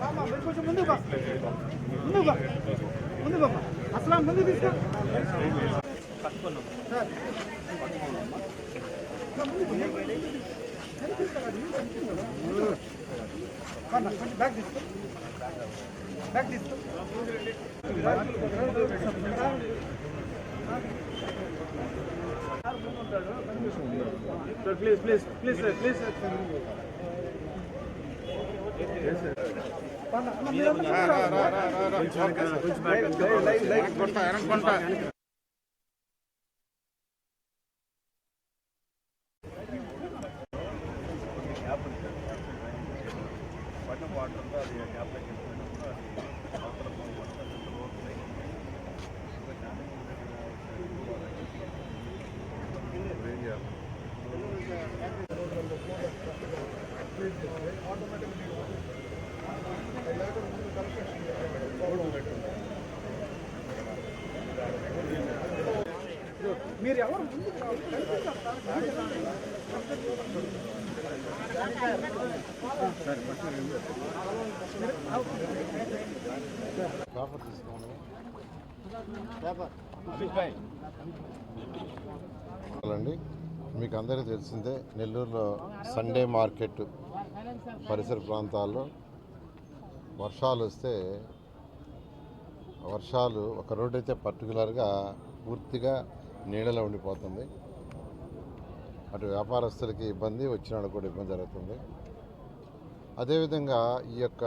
బామ్మ, మీరు కొంచెం ముందు ముందు ముందుకు బా అసలు ముందు తీసుకో కొంచెం బ్యాగ్ తీసుకో బ్యాగ్ తీసుకో please please please sir please sir మీరు ఎవరు పేపర్ తీసుకోండి పేపర్ అండి మీకు అందరికీ తెలిసిందే నెల్లూరులో సండే మార్కెట్ పరిసర ప్రాంతాల్లో వర్షాలు వస్తే వర్షాలు ఒక రోడ్డు అయితే పర్టికులర్గా పూర్తిగా నీళ్ళలో ఉండిపోతుంది. అటు వ్యాపారస్తులకి ఇబ్బంది వచ్చిన కూడా ఇబ్బంది జరుగుతుంది. అదేవిధంగా ఈ యొక్క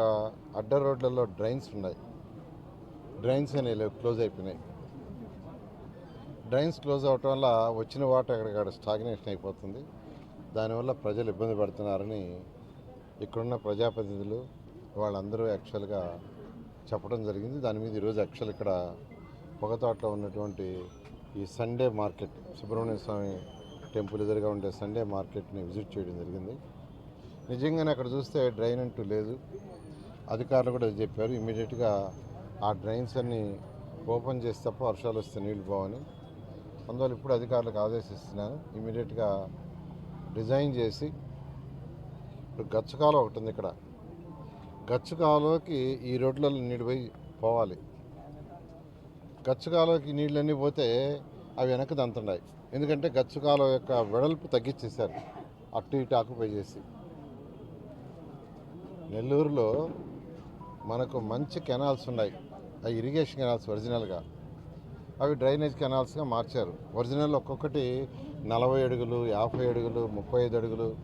అడ్డ రోడ్లలో డ్రైన్స్ ఉన్నాయి. డ్రైన్స్ అనేవి క్లోజ్ అయిపోయినాయి. డ్రైన్స్ క్లోజ్ అవటం వల్ల వచ్చిన వాటర్ ఎక్కడికక్కడ స్టాగ్నేషన్ అయిపోతుంది. దానివల్ల ప్రజలు ఇబ్బంది పడుతున్నారని ఇక్కడున్న ప్రజాప్రతినిధులు వాళ్ళందరూ యాక్చువల్గా చెప్పడం జరిగింది. దాని మీద ఈరోజు యాక్చువల్ ఇక్కడ పొగతోటలో ఉన్నటువంటి ఈ Sunday market Subrahmanya Swamy temple ఎదురుగా ఉండే సండే మార్కెట్ని విజిట్ చేయడం జరిగింది. నిజంగానే అక్కడ చూస్తే డ్రైన్ అంటూ లేదు. అధికారులు కూడా చెప్పారు ఇమీడియట్గా ఆ డ్రైన్స్ అన్ని ఓపెన్ చేసి తప్ప వర్షాలు వస్తే నీళ్ళు పోవని. అందువల్ల ఇప్పుడు అధికారులకు ఆదేశిస్తున్నాను. ఇమీడియట్గా డిజైన్ చేసి ఇప్పుడు గచ్చకాలం ఒకటి ఉంది ఇక్కడ. గచ్చకాలోకి ఈ రోడ్లలో నీళ్ళు పోయి పోవాలి. గచ్చకాలోకి నీళ్ళన్నీ పోతే అవి వెనక్కి దంతున్నాయి. ఎందుకంటే గచ్చకాలం యొక్క వెడల్పు తగ్గించేశారు. అటు ఇటు ఆకుపై చేసి. నెల్లూరులో మనకు మంచి కెనాల్స్ ఉన్నాయి. ఆ ఇరిగేషన్ కెనాల్స్ ఒరిజినల్గా అవి డ్రైనేజ్ కెనాల్స్గా మార్చారు. ఒరిజినల్ ఒక్కొక్కటి నలభై అడుగులు యాభై అడుగులు ముప్పై ఐదు అడుగులు.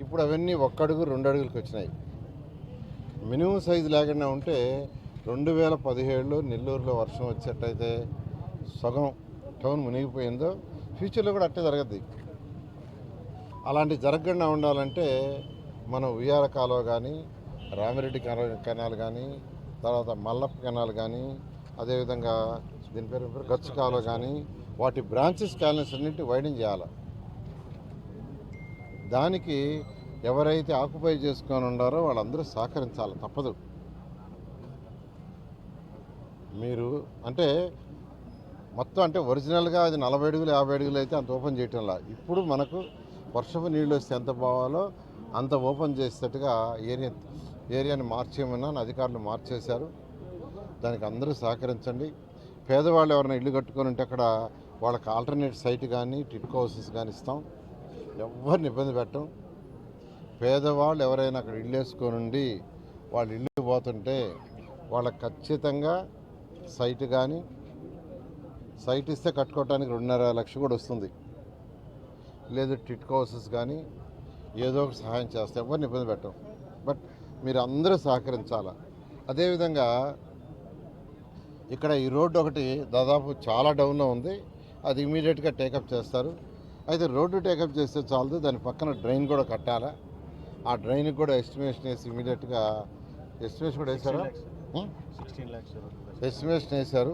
ఇప్పుడు అవన్నీ ఒక్క అడుగు రెండు అడుగులకు వచ్చినాయి. మినిమం సైజు లేకుండా ఉంటే రెండు వేల పదిహేడులో నెల్లూరులో వర్షం వచ్చేట్టయితే సగం టౌన్ మునిగిపోయిందో ఫ్యూచర్లో కూడా అట్టే జరగద్ది. అలాంటి జరగకుండా ఉండాలంటే మనం ఉయ్యాల కాలువ కానీ రామిరెడ్డి కెనా- కెనాల్ కానీ తర్వాత మల్లప్ప కెనాల్ కానీ అదేవిధంగా దీని పేరు పేరు? గచ్చు కాలువ కానీ వాటి బ్రాంచెస్ క్యాలెన్స్ అన్నింటినీ వైడెన్ చేయాలి. దానికి ఎవరైతే ఆక్యుపై చేసుకొని ఉండారో వాళ్ళందరూ సహకరించాలి తప్పదు. మీరు అంటే మొత్తం అంటే ఒరిజినల్గా అది నలభై అడుగులు యాభై అడుగులు అయితే అంత ఓపెన్ చేయటంలా. ఇప్పుడు మనకు వర్షపు నీళ్ళు వస్తే ఎంత పోవాలో అంత ఓపెన్ చేసేటట్టుగా ఏరియా ఏరియాని మార్చేయమన్నా అధికారులు మార్చేశారు. దానికి అందరూ సహకరించండి. పేదవాళ్ళు ఎవరైనా ఇల్లు కట్టుకొని ఉంటే అక్కడ వాళ్ళకి ఆల్టర్నేట్ సైట్ కానీ టిట్కో హౌసెస్ కానీ ఇస్తాం. ఎవరిని ఇబ్బంది పెట్టం. పేదవాళ్ళు ఎవరైనా అక్కడ ఇల్లు వేసుకొని ఉండి వాళ్ళు ఇల్లు పోతుంటే వాళ్ళకి ఖచ్చితంగా సైట్ కానీ సైట్ ఇస్తే కట్టుకోవడానికి రెండున్నర లక్ష కూడా వస్తుంది. లేదు టిట్కో హౌసెస్ కానీ ఏదో ఒక సహాయం చేస్తే ఎవరిని ఇబ్బంది పెట్టం. బట్ మీరు అందరూ సహకరించాలా? అదేవిధంగా ఇక్కడ ఈ రోడ్డు ఒకటి దాదాపు చాలా డౌన్లో ఉంది. అది ఇమీడియట్గా టేకప్ చేస్తారు. అయితే రోడ్డు టేకప్ చేస్తే చాలదు. దాని పక్కన డ్రైన్ కూడా కట్టాలా. ఆ డ్రైన్కి కూడా ఎస్టిమేషన్ వేసి ఇమీడియట్గా ఎస్టిమేషన్ కూడా ల్యాక్స్ ఎస్టిమేషన్ వేశారు.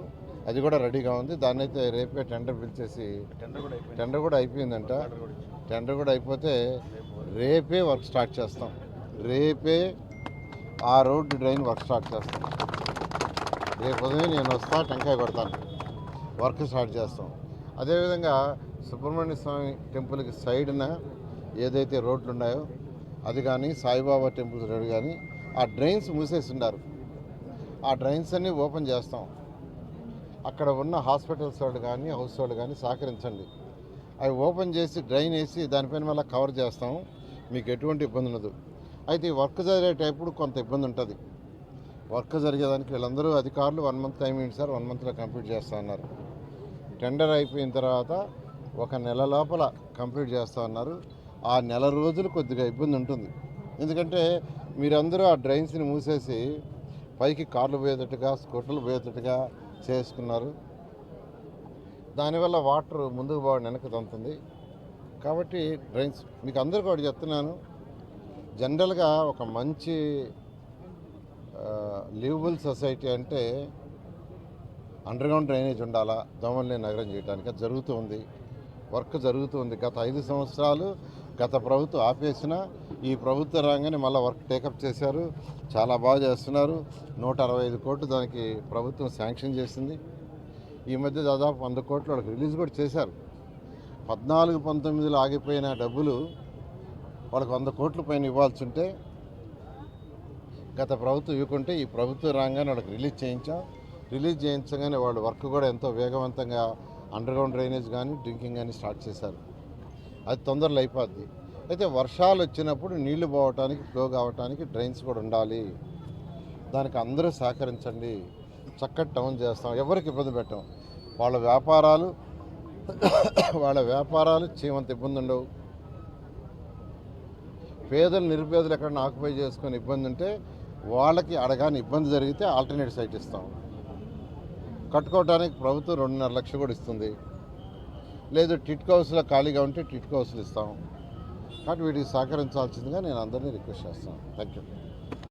అది కూడా రెడీగా ఉంది. దాన్ని అయితే రేపే టెండర్ పిలిచేసి టెండర్ కూడా అయిపోయిందంట. టెండర్ కూడా అయిపోతే రేపే వర్క్ స్టార్ట్ చేస్తాం. రేపే ఆ రోడ్డు డ్రైన్ వర్క్ స్టార్ట్ చేస్తాం. రేపు ఉదయం నేను వస్తా టెంకాయ కొడతాను. వర్క్ స్టార్ట్ చేస్తాం. అదేవిధంగా సుబ్రహ్మణ్య స్వామి టెంపుల్కి సైడ్న ఏదైతే రోడ్లు ఉన్నాయో అది కానీ సాయిబాబా టెంపుల్ రోడ్ కానీ ఆ డ్రైన్స్ మూసేసి ఉన్నారు. ఆ డ్రైన్స్ అన్నీ ఓపెన్ చేస్తాం. అక్కడ ఉన్న హాస్పిటల్స్ వాళ్ళు కానీ హౌస్ వాళ్ళు కానీ సహకరించండి. అవి ఓపెన్ చేసి డ్రైన్ వేసి దానిపైన మళ్ళీ కవర్ చేస్తాం. మీకు ఎటువంటి ఇబ్బంది ఉండదు. అయితే ఈ వర్క్ జరిగేటప్పుడు కొంత ఇబ్బంది ఉంటుంది. వర్క్ జరిగేదానికి వీళ్ళందరూ అధికారులు వన్ మంత్ టైం ఏంటి సార్ వన్ మంత్లో కంప్లీట్ చేస్తా అన్నారు. టెండర్ అయిపోయిన తర్వాత ఒక నెల లోపల కంప్లీట్ చేస్తా అన్నారు. ఆ నెల రోజులు కొద్దిగా ఇబ్బంది ఉంటుంది. ఎందుకంటే మీరందరూ ఆ డ్రైన్స్ని మూసేసి పైకి కార్లు పోయేటట్టుగా స్కూటర్లు పోయేటట్టుగా చేసుకున్నారు. దానివల్ల వాటర్ ముందుకు బాగా వెనక్కి తంతుంది. కాబట్టి డ్రైన్స్ మీకు అందరికీ ఒకటి చెప్తున్నాను. జనరల్గా ఒక మంచి లివబుల్ సొసైటీ అంటే అండర్గ్రౌండ్ డ్రైనేజ్ ఉండాలా? దోమల్ని నగరం చేయడానికి అది జరుగుతూ ఉంది. వర్క్ జరుగుతూ ఉంది. గత ఐదు సంవత్సరాలు గత ప్రభుత్వం ఆపేసిన ఈ ప్రభుత్వ రాగానే మళ్ళీ వర్క్ టేకప్ చేశారు. చాలా బాగా చేస్తున్నారు. నూట అరవై ఐదు కోట్లు దానికి ప్రభుత్వం శాంక్షన్ చేసింది. ఈ మధ్య దాదాపు వంద కోట్లు వాళ్ళకి రిలీజ్ కూడా చేశారు. పద్నాలుగు పంతొమ్మిదిలో ఆగిపోయిన డబ్బులు వాళ్ళకి వంద కోట్ల పైన ఇవ్వాల్సి ఉంటే గత ప్రభుత్వం ఇవ్వకుంటే ఈ ప్రభుత్వం రాగానే వాళ్ళకి రిలీజ్ చేయించాం. రిలీజ్ చేయించగానే వాళ్ళు వర్క్ కూడా ఎంతో వేగవంతంగా అండర్గ్రౌండ్ డ్రైనేజ్ కానీ డ్రింకింగ్ కానీ స్టార్ట్ చేశారు. అది తొందరలో అయిపోద్ది. అయితే వర్షాలు వచ్చినప్పుడు నీళ్ళు పోవటానికి ఫ్లో కావటానికి డ్రైన్స్ కూడా ఉండాలి. దానికి అందరూ సహకరించండి. చక్కటి టౌన్ చేస్తాం. ఎవరికి ఇబ్బంది పెట్టాం. వాళ్ళ వ్యాపారాలు వాళ్ళ వ్యాపారాలు చీమంత ఇబ్బంది ఉండవు. పేదలు నిరుపేదలు ఎక్కడన్నా ఆక్యుపై చేసుకొని ఇబ్బంది ఉంటే వాళ్ళకి అడగాని ఇబ్బంది జరిగితే ఆల్టర్నేట్ సైట్ ఇస్తాం. కట్టుకోవడానికి ప్రభుత్వం రెండున్నర లక్షలు కూడా ఇస్తుంది. లేదు టిట్ హౌస్లో ఖాళీగా ఉంటే టిట్ హౌస్లు ఇస్తాం. కాబట్టి వీటికి సహకరించాల్సిందిగా నేను అందరినీ రిక్వెస్ట్ చేస్తాను. Thank you